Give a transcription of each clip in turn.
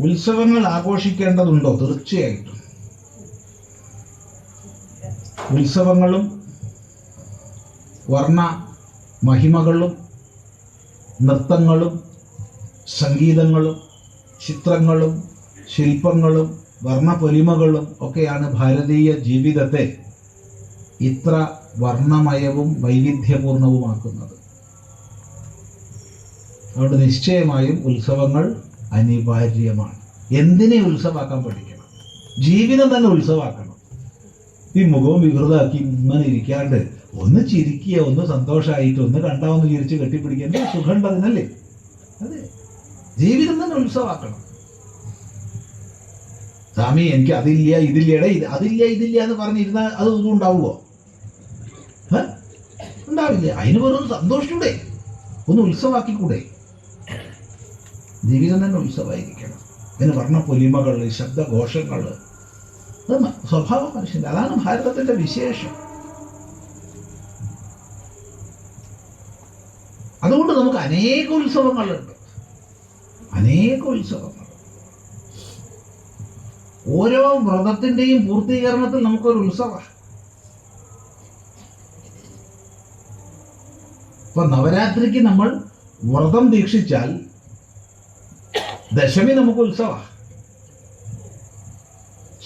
ഉത്സവങ്ങൾ ആഘോഷിക്കേണ്ടതുണ്ടോ? തീർച്ചയായിട്ടും. ഉത്സവങ്ങളും വർണ മഹിമകളും നൃത്തങ്ങളും സംഗീതങ്ങളും ചിത്രങ്ങളും ശില്പങ്ങളും വർണപൊലിമകളും ഒക്കെയാണ് ഭാരതീയ ജീവിതത്തെ ഇത്ര വർണമയവും വൈവിധ്യപൂർണവുമാക്കുന്നത്. അതുകൊണ്ട് നിശ്ചയമായും ഉത്സവങ്ങൾ അനിവാര്യമാണ്. എന്തിനെ ഉത്സവാക്കാൻ പഠിക്കണം? ജീവിതം തന്നെ ഉത്സവാക്കണം. ഈ മുഖവും വികൃതമാക്കി ഇങ്ങനെ ഇരിക്കാണ്ട് ഒന്ന് ചിരിക്കുക ഒന്ന് സന്തോഷമായിട്ട് ഒന്ന് കണ്ടാ ഒന്ന് ചിരിച്ച് കെട്ടിപ്പിടിക്കേണ്ട സുഖം സുഖമുണ്ട് അതിനല്ലേ അതെ. ജീവിതം തന്നെ ഉത്സവാക്കണം. സ്വാമി എനിക്ക് അതില്ല ഇതില്ല. ഇത് അതില്ല ഇതില്ല എന്ന് പറഞ്ഞിരുന്നാൽ അത് ഒന്നും ഉണ്ടാവുമോ ഉണ്ടാവില്ലേ. അതിന് വെറും സന്തോഷിച്ചൂടെ ഒന്ന് ഉത്സവാക്കിക്കൂടെ? ജീവിതം തന്നെ ഉത്സവമായിരിക്കണം. അതിന് വർണ പൊലിമകൾ ശബ്ദഘോഷങ്ങൾ അത് സ്വഭാവം മനുഷ്യന്റെ അതാണ് ഭാരതത്തിന്റെ വിശേഷം. അതുകൊണ്ട് നമുക്ക് അനേക ഉത്സവങ്ങളുണ്ട്. അനേക ഉത്സവങ്ങൾ. ഓരോ വ്രതത്തിന്റെയും പൂർത്തീകരണത്തിൽ നമുക്കൊരു ഉത്സവമാണ്. ഇപ്പൊ നവരാത്രിക്ക് നമ്മൾ വ്രതം ദീക്ഷിച്ചാൽ ദശമി നമുക്ക് ഉത്സവമാണ്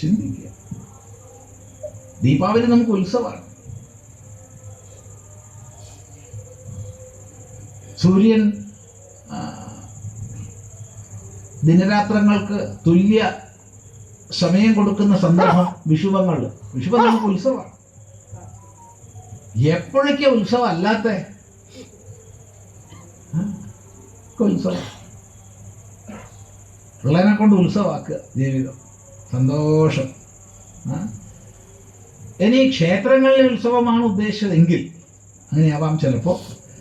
ചിന്തിക്കുക. ദീപാവലി നമുക്ക് ഉത്സവമാണ്. സൂര്യൻ ദിനരാത്രങ്ങൾക്ക് തുല്യ സമയം കൊടുക്കുന്ന സന്ദർഭം വിഷുവങ്ങൾ. വിഷുവം നമുക്ക് ഉത്സവമാണ്. എപ്പോഴൊക്കെ ഉത്സവം അല്ലാത്ത? ഉത്സവം. പിള്ളേനെ കൊണ്ട് ഉത്സവമാക്കുക ജീവിതം. സന്തോഷം? ഇനി ക്ഷേത്രങ്ങളിലെ ഉത്സവമാണ് ഉദ്ദേശിച്ചതെങ്കിൽ അങ്ങനെയാവാം ചിലപ്പോൾ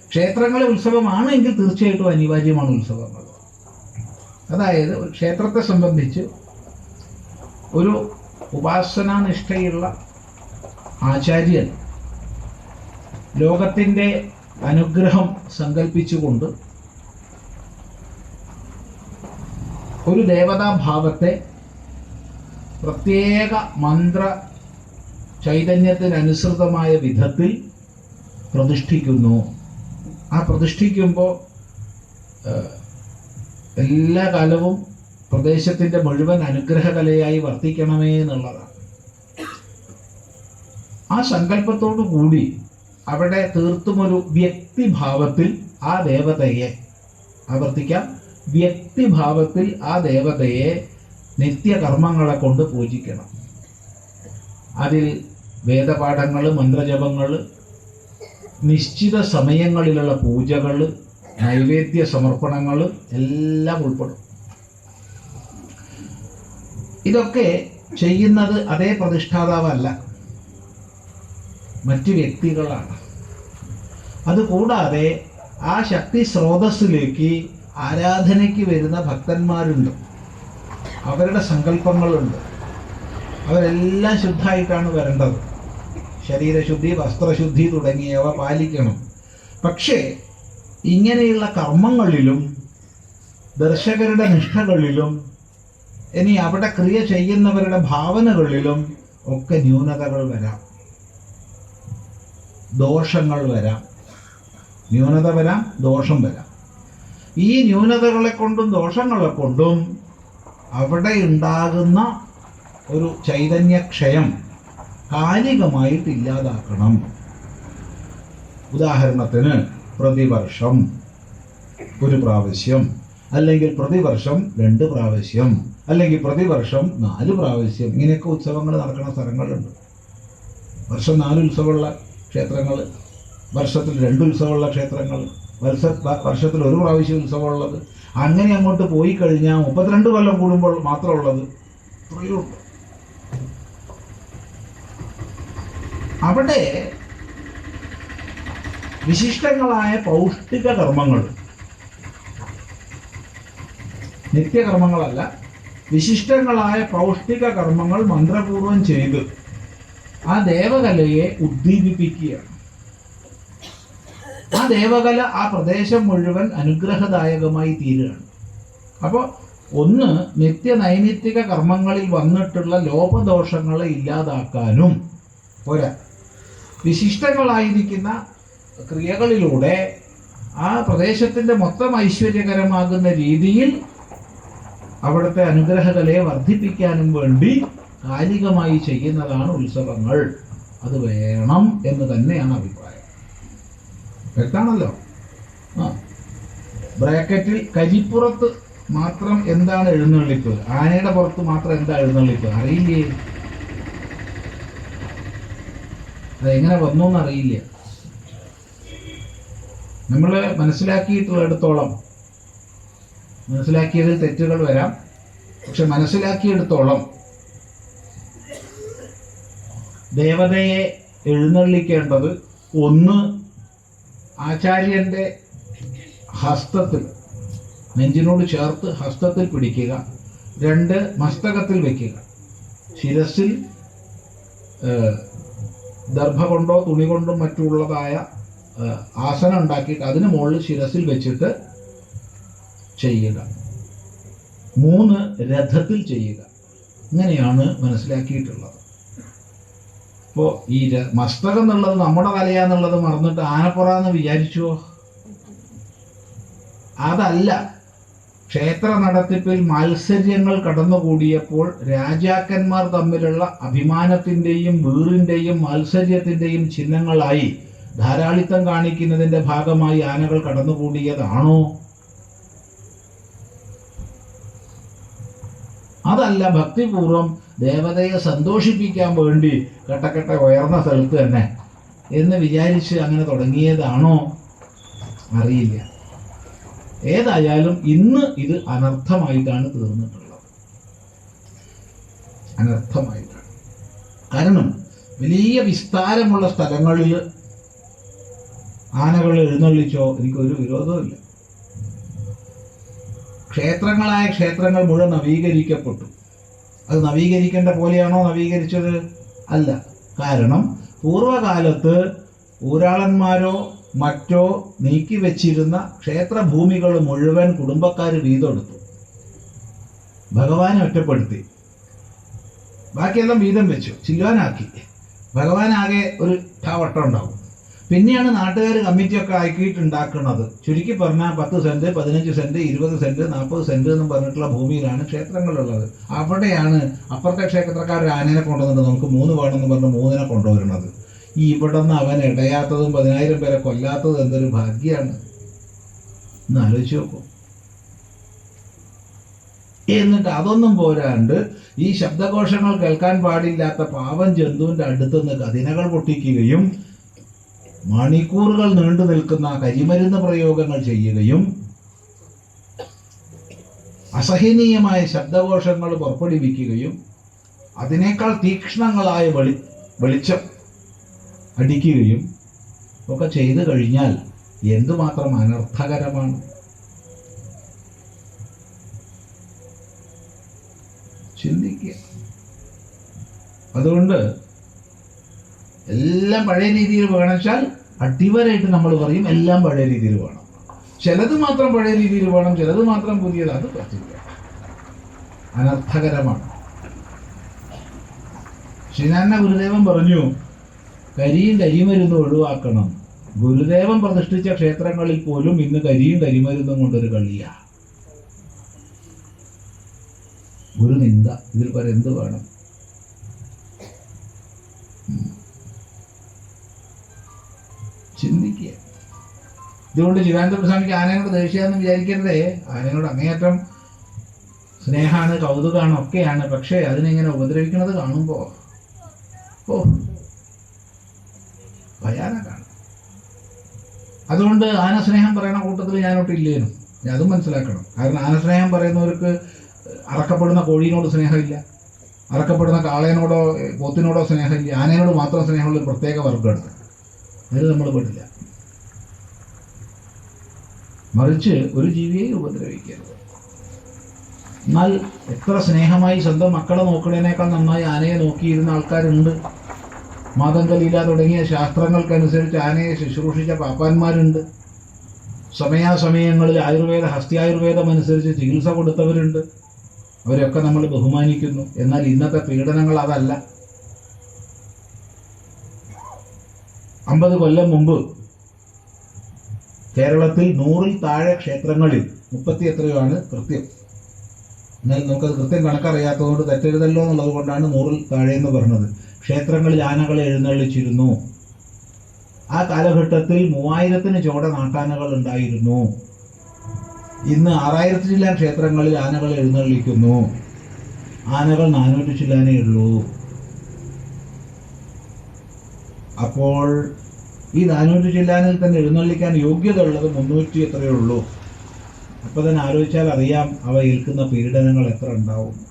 ക്ഷേത്രങ്ങളെ ഉത്സവമാണ് എങ്കിൽ തീർച്ചയായിട്ടും അനിവാര്യമാണ് ഉത്സവങ്ങൾ അതായത് ഒരു ക്ഷേത്രത്തെ സംബന്ധിച്ച് ഒരു ഉപാസനാനിഷ്ഠയുള്ള ആചാര്യൻ ലോകത്തിന്റെ അനുഗ്രഹം സങ്കല്പിച്ചുകൊണ്ട് ഒരു ദേവതാഭാവത്തെ പ്രത്യേക മന്ത്ര ചൈതന്യത്തിനനുസൃതമായ വിധത്തിൽ പ്രതിഷ്ഠിക്കുന്നു. ആ പ്രതിഷ്ഠിക്കുമ്പോൾ എല്ലാ കാലവും പ്രദേശത്തിന്റെ മുഴുവൻ അനുഗ്രഹകലയായി വർത്തിക്കണമേ എന്നുള്ളതാണ്. ആ സങ്കല്പത്തോടു കൂടി അവിടെ തീർത്തും ഒരു വ്യക്തിഭാവത്തിൽ ആ ദേവതയെ ആവർത്തിക്കാം. വ്യക്തിഭാവത്തിൽ ആ ദേവതയെ നിത്യകർമ്മങ്ങളെ കൊണ്ട് പൂജിക്കണം. അതിൽ വേദപാഠങ്ങൾ മന്ത്രജപങ്ങൾ നിശ്ചിത സമയങ്ങളിലുള്ള പൂജകൾ നൈവേദ്യ സമർപ്പണങ്ങൾ എല്ലാം ഉൾപ്പെടും. ഇതൊക്കെ ചെയ്യുന്നത് അതേ പ്രതിഷ്ഠാതാവല്ല. മറ്റു വ്യക്തികളാണ്. അതുകൂടാതെ ആ ശക്തി സ്രോതസ്സിലേക്ക് ആരാധനയ്ക്ക് വരുന്ന ഭക്തന്മാരുണ്ട്. അവരുടെ സങ്കല്പങ്ങളുണ്ട്. അവരെല്ലാം ശുദ്ധമായിട്ടാണ് വരേണ്ടത്. ശരീരശുദ്ധി വസ്ത്രശുദ്ധി തുടങ്ങിയവ പാലിക്കണം. പക്ഷേ ഇങ്ങനെയുള്ള കർമ്മങ്ങളിലും ദർശകരുടെ നിഷ്ഠകളിലും ഇനി അവിടെ ക്രിയ ചെയ്യുന്നവരുടെ ഭാവനകളിലും ഒക്കെ ന്യൂനതകൾ വരാം. ദോഷങ്ങൾ വരാം. ന്യൂനത വരാം ദോഷം വരാം. ഈ ന്യൂനതകളെ കൊണ്ടും ദോഷങ്ങളെ കൊണ്ടും അവിടെ ഉണ്ടാകുന്ന ഒരു ചൈതന്യക്ഷയം കാലികമായിട്ട് ഇല്ലാതാക്കണം. ഉദാഹരണത്തിന് പ്രതിവർഷം ഒരു പ്രാവശ്യം അല്ലെങ്കിൽ പ്രതിവർഷം രണ്ട് പ്രാവശ്യം അല്ലെങ്കിൽ പ്രതിവർഷം നാല് പ്രാവശ്യം ഇങ്ങനെയൊക്കെ ഉത്സവങ്ങൾ നടക്കുന്ന സ്ഥലങ്ങളുണ്ട്. വർഷം നാല് ഉത്സവമുള്ള ക്ഷേത്രങ്ങൾ വർഷത്തിൽ രണ്ട് ഉത്സവമുള്ള ക്ഷേത്രങ്ങൾ വർഷ വർഷത്തിൽ ഒരു പ്രാവശ്യം ഉത്സവമുള്ളത്. അങ്ങനെ അങ്ങോട്ട് പോയി കഴിഞ്ഞാൽ മുപ്പത്തിരണ്ട് കൊല്ലം കൂടുമ്പോൾ മാത്രമുള്ളത് ഇത്രയും ഉണ്ട് അവിടെ വിശിഷ്ടങ്ങളായ പൗഷ്ടിക കർമ്മങ്ങൾ നിത്യകർമ്മങ്ങളല്ല വിശിഷ്ടങ്ങളായ പൗഷ്ടിക കർമ്മങ്ങൾ മന്ത്രപൂർവം ചെയ്ത് ആ ദേവകലയെ ഉദ്ദീപിപ്പിക്കുകയാണ്. ആ ദേവകല ആ പ്രദേശം മുഴുവൻ അനുഗ്രഹദായകമായി തീരുകയാണ്. അപ്പോൾ ഒന്ന് നിത്യ നൈമിത്തിക കർമ്മങ്ങളിൽ വന്നിട്ടുള്ള ലോപദോഷങ്ങളെ ഇല്ലാതാക്കാനും പോരാ. വിശിഷ്ടങ്ങളായിരിക്കുന്ന ക്രിയകളിലൂടെ ആ പ്രദേശത്തിന്റെ മൊത്തം ഐശ്വര്യകരമാകുന്ന രീതിയിൽ അവിടുത്തെ അനുഗ്രഹകലയെ വർദ്ധിപ്പിക്കാനും വേണ്ടി കാലികമായി ചെയ്യുന്നതാണ് ഉത്സവങ്ങൾ. അത് വേണം എന്ന് തന്നെയാണ് അഭിപ്രായം. വ്യക്താണല്ലോ ആ. ബ്രാക്കറ്റിൽ കരിപ്പുറത്ത് മാത്രം എന്താണ് എഴുന്നള്ളിപ്പ്? ആനയുടെ പുറത്ത് മാത്രം എന്താ എഴുന്നള്ളിപ്പ്? അറിയില്ലേ? അതെങ്ങനെ വന്നു എന്നറിയില്ല നമ്മൾ മനസ്സിലാക്കിയിട്ടുള്ളിടത്തോളം മനസ്സിലാക്കിയതിൽ തെറ്റുകൾ വരാം. പക്ഷെ മനസ്സിലാക്കിയെടുത്തോളം ദേവതയെ എഴുന്നള്ളിക്കേണ്ടത് ഒന്ന് ആചാര്യന്റെ ഹസ്തത്തിൽ നെഞ്ചിനോട് ചേർത്ത് ഹസ്തത്തിൽ പിടിക്കുക രണ്ട് മസ്തകത്തിൽ വയ്ക്കുക ശിരസിൽ ദർഭ കൊണ്ടോ തുണി കൊണ്ടോ മറ്റുള്ളതായ ആസനം ഉണ്ടാക്കിയിട്ട് അതിന് മുകളിൽ ശിരസിൽ വെച്ചിട്ട് ചെയ്യുക. മൂന്ന് രഥത്തിൽ ചെയ്യുക. ഇങ്ങനെയാണ് മനസ്സിലാക്കിയിട്ടുള്ളത്. ഇപ്പോൾ ഈ മസ്തകം എന്നുള്ളത് നമ്മുടെ വലയാന്നുള്ളത് മറന്നിട്ട് ആനപ്പുറ എന്ന് വിചാരിച്ചുവോ? അതല്ല. ക്ഷേത്ര നടത്തിപ്പിൽ മാത്സര്യങ്ങൾ കടന്നുകൂടിയപ്പോൾ രാജാക്കന്മാർ തമ്മിലുള്ള അഭിമാനത്തിന്റെയും വീറിന്റെയും മത്സര്യത്തിന്റെയും ചിഹ്നങ്ങളായി ധാരാളിത്തം കാണിക്കുന്നതിന്റെ ഭാഗമായി ആനകൾ കടന്നുകൂടിയതാണോ? അതല്ല. ഭക്തിപൂർവം ദേവതയെ സന്തോഷിപ്പിക്കാൻ വേണ്ടി കട്ടക്കട്ട ഉയർന്ന സ്ഥലത്ത് തന്നെ എന്ന് വിചാരിച്ച് അങ്ങനെ തുടങ്ങിയതാണോ? അറിയില്ല. ഏതായാലും ഇന്ന് ഇത് അനർത്ഥമായിട്ടാണ് തീർന്നിട്ടുള്ളത്. അനർത്ഥമായിട്ടാണ്. കാരണം വലിയ വിസ്താരമുള്ള സ്ഥലങ്ങളിൽ ആനകൾ എഴുന്നള്ളിച്ചോ എനിക്കൊരു വിരോധമില്ല ക്ഷേത്രങ്ങളായ ക്ഷേത്രങ്ങൾ മുഴുവൻ നവീകരിക്കപ്പെട്ടു. അത് നവീകരിക്കേണ്ട പോലെയാണോ നവീകരിച്ചത്? അല്ല. കാരണം പൂർവകാലത്ത് ഊരാളന്മാരോ മറ്റോ നീക്കി വെച്ചിരുന്ന ക്ഷേത്രഭൂമികൾ മുഴുവൻ കുടുംബക്കാർ വീതെടുത്തു. ഭഗവാനെ ഒറ്റപ്പെടുത്തി. ബാക്കിയെല്ലാം വീതം വെച്ചു. ചില്ലുവാനാക്കി. ഭഗവാനാകെ ഒരു ഠാവട്ടം ഉണ്ടാവും. പിന്നെയാണ് നാട്ടുകാർ കമ്മിറ്റിയൊക്കെ ആക്കിയിട്ടുണ്ടാക്കുന്നത്. ചുരുക്കി പറഞ്ഞാൽ പത്ത് സെന്റ് പതിനഞ്ച് സെന്റ് ഇരുപത് സെന്റ് നാൽപ്പത് സെന്റ് എന്നും പറഞ്ഞിട്ടുള്ള ഭൂമിയിലാണ് ക്ഷേത്രങ്ങളുള്ളത്. അവിടെയാണ് അപ്പുറത്തെ ക്ഷേത്രക്കാർ ആനേനെ കൊണ്ടുവന്നിട്ട് നമുക്ക് മൂന്ന് വേണമെന്ന് പറഞ്ഞ് മൂന്നിനെ കൊണ്ടുവരുന്നത്. ഈ ഇവിടെ നിന്ന് അവൻ ഇടയാത്തതും പതിനായിരം പേരെ കൊല്ലാത്തതും എന്തൊരു ഭാഗ്യമാണ് എന്ന് ആലോചിച്ച് നോക്കൂ. എന്നിട്ട് അതൊന്നും പോരാണ്ട് ഈ ശബ്ദകോശങ്ങൾ കേൾക്കാൻ പാടില്ലാത്ത പാവം ജന്തുവിന്റെ അടുത്തുനിന്ന് കഥിനകൾ പൊട്ടിക്കുകയും മണിക്കൂറുകൾ നീണ്ടു നിൽക്കുന്ന കരിമരുന്ന് പ്രയോഗങ്ങൾ ചെയ്യുകയും അസഹനീയമായ ശബ്ദകോശങ്ങൾ പുറപ്പെടുവിക്കുകയും അതിനേക്കാൾ തീക്ഷ്ണങ്ങളായ വെളി വെളിച്ചം അടിക്കുകയും ഒക്കെ ചെയ്തു കഴിഞ്ഞാൽ എന്തുമാത്രം അനർത്ഥകരമാണ്? ചിന്തിക്കുക. അതുകൊണ്ട് എല്ലാം പഴയ രീതിയിൽ വേണമെച്ചാൽ അടിവരായിട്ട് നമ്മൾ പറയും എല്ലാം പഴയ രീതിയിൽ വേണം. ചിലത് മാത്രം പഴയ രീതിയിൽ വേണം ചിലത് മാത്രം പുതിയത്. അത് പറ്റില്ല. അനർത്ഥകരമാണ്. ശ്രീനാരായണ ഗുരുദേവൻ പറഞ്ഞു കരിയും കരിമരുന്നും ഒഴിവാക്കണം. ഗുരുദേവൻ പ്രതിഷ്ഠിച്ച ക്ഷേത്രങ്ങളിൽ പോലും ഇന്ന് കരിയും കരിമരുന്നും കൊണ്ടൊരു കളിയാ ഗുരുനിന്ദ ഇതിൽ പരം എന്ത് വേണം? ഇതുകൊണ്ട് ശിവാനന്ദ സ്വാമിക്ക് ആനയോട് ദേഷ്യാന്ന് വിചാരിക്കരുതേ. ആനയോട് അങ്ങേയറ്റം സ്നേഹമാണ് കൗതുകമാണ് ഒക്കെയാണ്. പക്ഷേ അതിനെങ്ങനെ ഉപദ്രവിക്കുന്നത് കാണുമ്പോൾ ഓ ഭയാനകാണ് അതുകൊണ്ട് ആനസ്നേഹം പറയുന്ന കൂട്ടത്തിൽ ഞാനോട്ട് ഇല്ലേനും. ഞാൻ അതും മനസ്സിലാക്കണം. കാരണം ആനസ്നേഹം പറയുന്നവർക്ക് അറക്കപ്പെടുന്ന കോഴീനോട് സ്നേഹമില്ല. അറക്കപ്പെടുന്ന കാളേനോടോ പോത്തിനോടോ സ്നേഹമില്ല. ആനയോട് മാത്രം സ്നേഹമുള്ള ഒരു പ്രത്യേക വർഗമുണ്ട് അതിൽ നമ്മൾ പെടില്ല. മറിച്ച് ഒരു ജീവിയെ ഉപദ്രവിക്കരുത്. എന്നാൽ എത്ര സ്നേഹമായി സ്വന്തം മക്കളെ നോക്കുന്നതിനേക്കാൾ നന്നായി ആനയെ നോക്കിയിരുന്ന ആൾക്കാരുണ്ട്. മാതങ്കലീല തുടങ്ങിയ ശാസ്ത്രങ്ങൾക്കനുസരിച്ച് ആനയെ ശുശ്രൂഷിച്ച പാപ്പാന്മാരുണ്ട്. സമയാസമയങ്ങളിൽ ആയുർവേദ ഹസ്ത്യായുർവേദം അനുസരിച്ച് ചികിത്സ കൊടുത്തവരുണ്ട്. അവരൊക്കെ നമ്മൾ ബഹുമാനിക്കുന്നു. എന്നാൽ ഇന്നത്തെ പീഡനങ്ങൾ അതല്ല. അമ്പത് കൊല്ലം മുമ്പ് കേരളത്തിൽ നൂറിൽ താഴെ ക്ഷേത്രങ്ങളിൽ മുപ്പത്തി എത്രയോ ആണ് കൃത്യം? എന്നാൽ നമുക്കത് കൃത്യം കണക്കറിയാത്തതുകൊണ്ട് തെറ്റരുതല്ലോ എന്നുള്ളത് കൊണ്ടാണ് നൂറിൽ താഴെ എന്ന് പറഞ്ഞത്. ക്ഷേത്രങ്ങളിൽ ആനകളെ എഴുന്നള്ളിച്ചിരുന്നു. ആ കാലഘട്ടത്തിൽ മൂവായിരത്തിന് ചോട നാട്ടാനകൾ ഉണ്ടായിരുന്നു. ഇന്ന് ആറായിരത്തി ചില്ലാൻ ക്ഷേത്രങ്ങളിൽ ആനകൾ എഴുന്നള്ളിക്കുന്നു. ആനകൾ നാനൂറ്റി ചില്ലാനേ ഉള്ളൂ. അപ്പോൾ ഈ നാനൂറ്റി ചില്ലാനിൽ തന്നെ എഴുന്നള്ളിക്കാൻ യോഗ്യത ഉള്ളത് മുന്നൂറ്റി എത്രയേ ഉള്ളൂ. അപ്പോൾ തന്നെ ആലോചിച്ചാൽ അറിയാം അവ ഏൽക്കുന്ന പീഡനങ്ങൾ എത്ര ഉണ്ടാവും.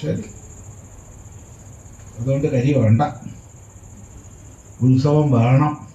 ശരി. അതുകൊണ്ട് കരി വേണ്ട. ഉത്സവം വേണം.